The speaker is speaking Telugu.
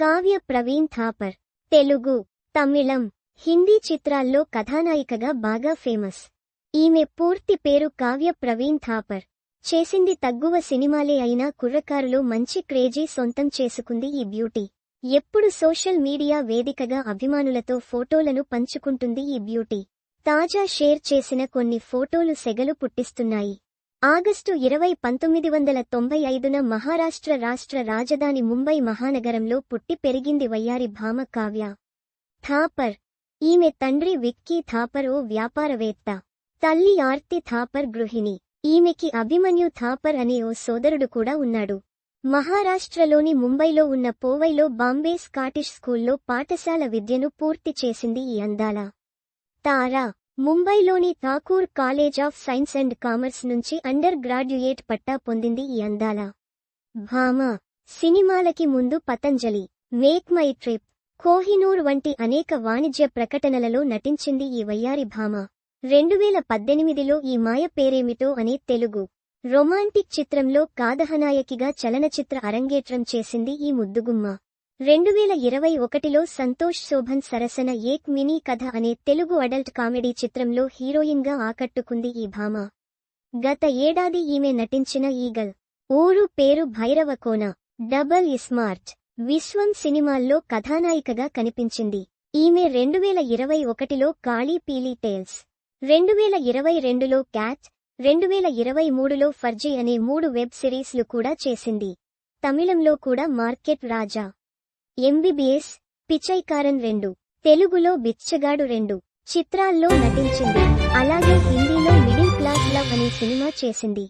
కావ్య ప్రవీణ్ థాపర్. తెలుగు తమిళం హిందీ చిత్రాల్లో కథానాయికగా బాగా ఫేమస్. ఈమె పూర్తి పేరు కావ్య ప్రవీణ్ థాపర్. చేసింది తగ్గువ సినిమాలే అయినా కుర్రకారులో మంచి క్రేజీ సొంతం చేసుకుంది ఈ బ్యూటీ. ఎప్పుడు సోషల్ మీడియా వేదికగా అభిమానులతో ఫోటోలను పంచుకుంటుంది ఈ బ్యూటీ. తాజా షేర్ చేసిన కొన్ని ఫోటోలు సెగలు పుట్టిస్తున్నాయి. ఆగస్టు ఇరవై పంతొమ్మిది వందల తొంభై ఐదున మహారాష్ట్ర రాష్ట్ర రాజధాని ముంబై మహానగరంలో పుట్టి పెరిగింది వయ్యారి భామ కావ్య. థాపర్. ఈమె తండ్రి విక్కీ థాపర్ ఓ వ్యాపారవేత్త. తల్లి ఆర్తి థాపర్ గృహిణి. ఈమెకి అభిమన్యు థాపర్ అనే ఓ సోదరుడు కూడా ఉన్నాడు. మహారాష్ట్రలోని ముంబైలో ఉన్న పోవైలో బాంబే స్కాటిష్ స్కూల్లో పాఠశాల విద్యను పూర్తి చేసింది ఈ అందాల. తారా. ముంబైలోని Thakur college of science and commerce నుంచి అండర్ గ్రాడ్యుయేట్ పట్టా పొందింది ఈ అందాల భామ. సినిమాలకి ముందు Patanjali make my trip Kohinoor వంటి అనేక వాణిజ్య ప్రకటనలలో నటించింది ఈ వయ్యారి భామ. రెండువేల పద్దెనిమిదిలో ఈ మాయ పేరేమిటో అనే తెలుగు రొమాంటిక్ చిత్రంలో కాదహనాయకిగా చలనచిత్ర అరంగేట్రం చేసింది ఈ ముద్దుగుమ్మ. రెండువేల ఇరవై ఒకటిలో సంతోష్ శోభన్ సరసన ఏక్ మినీ కథ అనే తెలుగు అడల్ట్ కామెడీ చిత్రంలో హీరోయిన్గా ఆకట్టుకుంది ఈ భామ. గత ఏడాది ఈమె నటించిన ఈగల్. ఊరు పేరు భైరవకోన డబల్ ఇస్మార్ట్ విశ్వం సినిమాల్లో కథానాయికగా కనిపించింది. ఈమె రెండువేల ఇరవై ఒకటిలో కాళీ పీలీ టేల్స్. రెండువేల ఇరవై రెండులో క్యాచ్. రెండువేల ఇరవై మూడులో ఫర్జీ అనే మూడు వెబ్ సిరీస్లు కూడా చేసింది. తమిళంలో కూడా మార్కెట్ రాజా. ఎంబీబీఎస్ పిచైకారన్ రెండు తెలుగులో బిచ్చగాడు రెండు చిత్రాల్లో నటించింది. అలాగే హిందీలో మిడిల్ క్లాస్ లవ్ అనే సినిమా చేసింది.